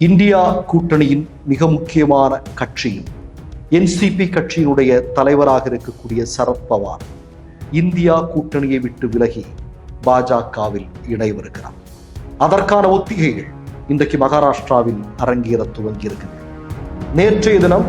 India கூட்டணியின் மிக முக்கியமான கட்சியும் என்சிபி கட்சியினுடைய தலைவராக இருக்கக்கூடிய சரத் பவார் இந்தியா கூட்டணியை விட்டு விலகி பாஜகவில் இணைவிருக்கிறார் அதற்கான ஒத்திகைகள் இன்றைக்கு மகாராஷ்டிராவில் அரங்கேற துவங்கி நேற்றைய தினம்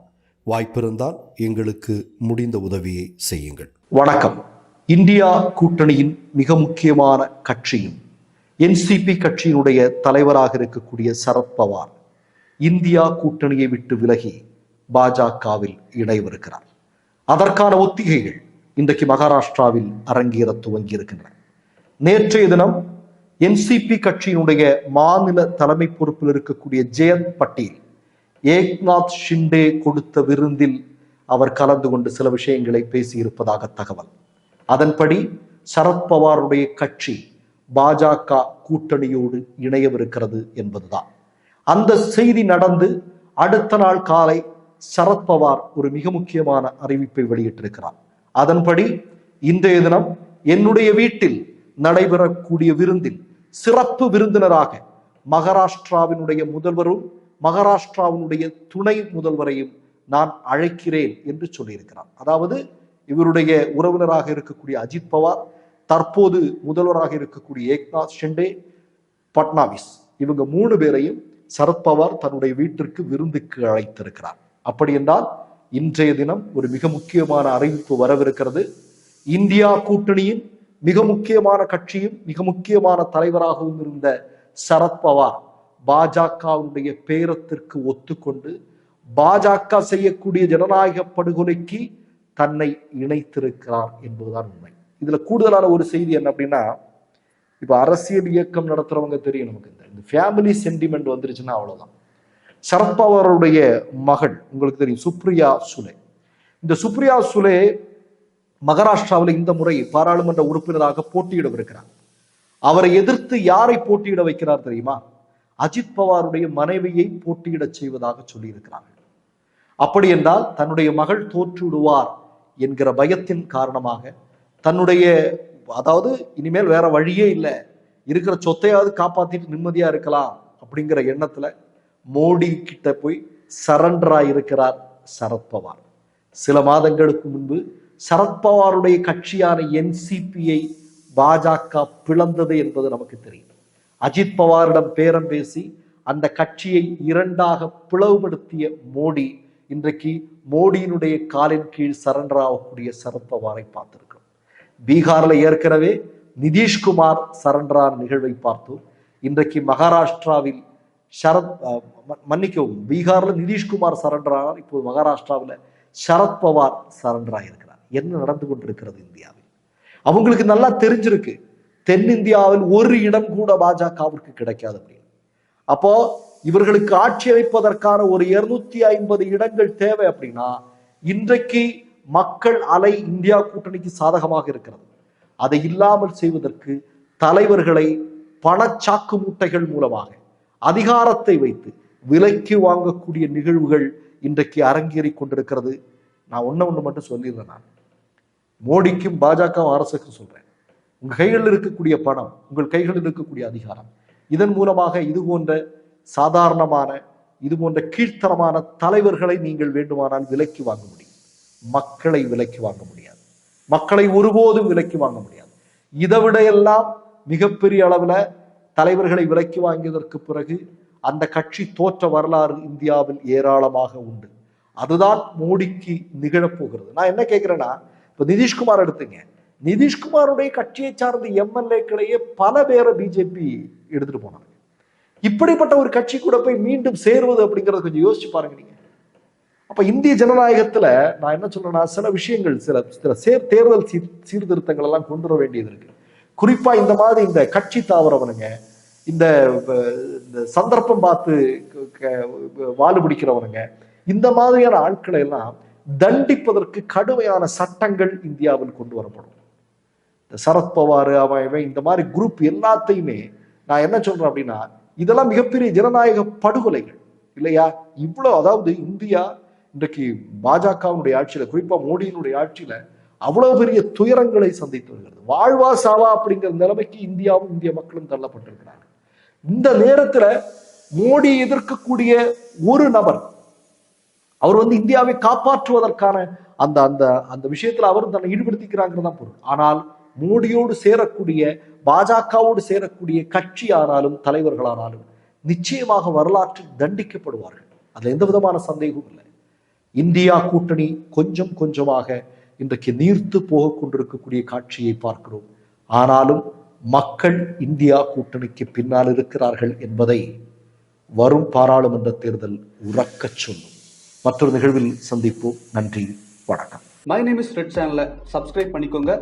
வாய்ப்பிருந்தால் எங்களுக்கு முடிந்த உதவியை செய்யுங்கள். வணக்கம். இந்தியா கூட்டணியின் மிக முக்கியமான கட்சியும் என்சிபி கட்சியினுடைய தலைவராக இருக்கக்கூடிய சரத்பவார் இந்தியா கூட்டணியை விட்டு விலகி பாஜகவில் இணைவிருக்கிறார் அதற்கான ஒத்திகைகள் இன்றைக்கு மகாராஷ்டிராவில் அரங்கேற துவங்கி இருக்கின்றன நேற்றைய தினம் என்சிபி கட்சியினுடைய மாநில தலைமை பொறுப்பில் இருக்கக்கூடிய ஜெயந்த் பட்டேல் ஏக்நாத் ஷிண்டே கொடுத்த விருந்தில் அவர் கலந்து கொண்டு சில விஷயங்களை பேசியிருப்பதாக தகவல். அதன்படி சரத்பவாருடைய கட்சி பாஜக கூட்டணியோடு இணையவிருக்கிறது என்பதுதான். அந்த செய்தி நடந்து அடுத்த நாள் காலை சரத்பவார் ஒரு மிக முக்கியமான அறிவிப்பை வெளியிட்டிருக்கிறார். அதன்படி இன்றைய தினம் என்னுடைய வீட்டில் நடைபெறக்கூடிய விருந்தில் சிறப்பு விருந்தினராக மகாராஷ்டிராவினுடைய முதல்வரும் மகாராஷ்டிராவினுடைய துணை முதல்வரையும் நான் அழைக்கிறேன் என்று சொல்லியிருக்கிறார் அதாவது இவருடைய உறவினராக இருக்கக்கூடிய அஜித் பவார் தற்போது முதல்வராக இருக்கக்கூடிய ஏக்நாத் ஷிண்டே பட்னாவிஸ். இவங்க மூணு பேரையும் சரத்பவார் தன்னுடைய வீட்டிற்கு விருந்துக்கு அழைத்திருக்கிறார். அப்படி என்றால் இன்றைய தினம் ஒரு மிக முக்கியமான அறிவிப்பு வரவிருக்கிறது. இந்தியா கூட்டணியின் மிக முக்கியமான கட்சியும் மிக முக்கியமான தலைவராகவும் இருந்த சரத்பவார் பாஜகவுடைய பேரத்திற்கு ஒத்துக்கொண்டு பாஜக செய்யக்கூடிய ஜனநாயக படுகொலைக்கு தன்னை இணைத்திருக்கிறார் என்பதுதான் உண்மை. இதுல கூடுதலான ஒரு செய்தி என்ன அப்படின்னா இப்ப அரசியல் இயக்கம் நடத்துறவங்க தெரியும் நமக்கு இந்த- ஃபேமிலி சென்டிமெண்ட் வந்துருச்சுன்னா அவ்வளவுதான். சரத்பவருடைய மகள் உங்களுக்கு தெரியும் சுப்ரியா சுலே. இந்த சுப்ரியா சுலே மகாராஷ்டிராவில் இந்த முறை பாராளுமன்ற உறுப்பினராக போட்டியிடவிருக்கிறார். அவரை எதிர்த்து யாரை போட்டியிட வைக்கிறார் தெரியுமா? அஜித் பவாருடைய மனைவியை போட்டியிடச் செய்வதாக சொல்லியிருக்கிறார்கள். அப்படி என்றால் தன்னுடைய மகள் தோற்றுவிடுவார் என்கிற பயத்தின் காரணமாக தன்னுடைய அதாவது இனிமேல் வேற வழியே இல்லை. இருக்கிற சொத்தையாவது காப்பாத்திட்டு நிம்மதியா இருக்கலாம் அப்படிங்கிற எண்ணத்துல மோடி கிட்ட போய் சரண்டரா இருக்கிறார் சரத்பவார் சில மாதங்களுக்கு முன்பு சரத்பவாருடைய கட்சியான என்சிபியை பாஜக பிளந்தது என்பது நமக்கு தெரியும். அஜித் பவாரிடம் பேரம் பேசி அந்த கட்சியை இரண்டாக பிளவுபடுத்திய மோடி இன்றைக்கு மோடியினுடைய காலின் கீழ் சரண்டர் ஆகக்கூடிய சரத்பவாரை பார்த்திருக்கிறோம். பீகார்ல ஏற்கனவே நிதிஷ்குமார் சரண்டரான நிகழ்வை பார்த்தோம். இன்றைக்கு மகாராஷ்டிராவில் சரத் ம- மன்னிக்கவும் பீகார்ல நிதிஷ்குமார் சரண்டரானார் இப்போது மகாராஷ்டிராவில் சரத்பவார் சரண்டராக இருக்கிறார் என்ன நடந்து கொண்டிருக்கிறது இந்தியாவில்? அவங்களுக்கு நல்லா தெரிஞ்சிருக்கு. தென்னிந்தியாவில் ஒரு இடம் கூட பாஜகவிற்கு கிடைக்காது அப்படின்னு அப்போ இவர்களுக்கு ஆட்சி அமைப்பதற்கான ஒரு இருநூத்தி ஐம்பது இடங்கள் தேவை அப்படின்னா இன்றைக்கு மக்கள் அலை இந்தியா கூட்டணிக்கு சாதகமாக இருக்கிறது. அதை இல்லாமல் செய்வதற்கு தலைவர்களை பணச்சாக்கு மூட்டைகள் மூலமாக அதிகாரத்தை வைத்து விலைக்கு வாங்கக்கூடிய நிகழ்வுகள் இன்றைக்கு அரங்கேறிக் கொண்டிருக்கிறது. நான் ஒண்ணு ஒன்று மட்டும் சொல்லிடுறேன் நான். மோடிக்கும் பாஜக அரசுக்கும் சொல்றேன். உங்கள் கைகளில் இருக்கக்கூடிய பணம் உங்கள் கைகளில் இருக்கக்கூடிய அதிகாரம். இதன் மூலமாக இது போன்ற சாதாரணமான இது போன்ற கீழ்த்தரமான தலைவர்களை நீங்கள் வேண்டுமானால் விலைக்கு வாங்க முடியும். மக்களை விலைக்கு வாங்க முடியாது. மக்களை ஒருபோதும் விலக்கி வாங்க முடியாது. இதை விட எல்லாம் மிகப்பெரிய அளவில் தலைவர்களை விலக்கி வாங்கியதற்கு பிறகு அந்த கட்சி தோற்ற வரலாறு இந்தியாவில் ஏராளமாக உண்டு. அதுதான் மோடிக்கு நிகழப்போகிறது நான் என்ன கேட்குறேன்னா இப்போ நிதிஷ்குமார் எடுத்துங்க. நிதிஷ்குமாருடைய கட்சியை சார்ந்த எம்எல்ஏக்களையே பல பேரை பிஜேபி எடுத்துட்டு போனாங்க. இப்படிப்பட்ட ஒரு கட்சி கூட போய் மீண்டும் சேருவது அப்படிங்கறத கொஞ்சம் யோசிச்சு பாருங்க நீங்க. அப்ப இந்திய ஜனநாயகத்துல நான் என்ன சொல்றேன்னா சில விஷயங்கள் சில சில சேர் தேர்தல் சீர்திருத்தங்கள் எல்லாம் கொண்டு வர வேண்டியது இருக்கு. குறிப்பா இந்த மாதிரி இந்த கட்சி தாவரவனுங்க இந்த இந்த சந்தர்ப்பம் பார்த்து க- பிடிக்கிறவனுங்க இந்த மாதிரியான ஆட்களை எல்லாம் தண்டிப்பதற்கு கடுமையான சட்டங்கள் இந்தியாவில் கொண்டு வரப்படும். சரத்பவார் அவன் இவன் இந்த மாதிரி குரூப் எல்லாத்தையுமே நான் என்ன சொல்றேன் அப்படின்னா இதெல்லாம் மிகப்பெரிய ஜனநாயக படுகொலைகள். இல்லையா? இவ்வளவு அதாவது இந்தியா இன்றைக்கு பாஜகவுடைய ஆட்சியில குறிப்பா மோடியினுடைய ஆட்சியில அவ்வளவு பெரிய துயரங்களை சந்தித்து வருகிறது. வாழ்வா சாவா அப்படிங்கிற நிலைமைக்கு இந்தியாவும் இந்திய மக்களும் தள்ளப்பட்டிருக்கிறார்கள் இந்த நேரத்துல மோடி எதிர்க்கக்கூடிய ஒரு நபர் அவர் வந்து இந்தியாவை காப்பாற்றுவதற்கான அந்த அந்த அந்த விஷயத்துல அவர் தன்னை ஈடுபடுத்திக்கிறாங்கிறதான் பொருள். ஆனால் மோடியோடு சேரக்கூடிய பாஜகவோடு சேரக்கூடிய கட்சியானாலும் தலைவர்களானாலும் நிச்சயமாக வரலாற்றில் தண்டிக்கப்படுவார்கள். அதுல எந்த விதமான சந்தேகமும் இல்லை. இந்தியா கூட்டணி கொஞ்சம் கொஞ்சமாக இன்றைக்கு நீர்த்து போக கொண்டிருக்கக்கூடிய காட்சியை பார்க்கிறோம். ஆனாலும் மக்கள் இந்தியா கூட்டணிக்கு பின்னால் இருக்கிறார்கள் என்பதை வரும் பாராளுமன்ற தேர்தல் உறக்கச் சொல்லும். மற்றொரு நிகழ்வில் சந்திப்போம். நன்றி வணக்கம். மை நேம் இஸ் ரெட் சேனலை சப்ஸ்கிரைப் பண்ணிக்கோங்க.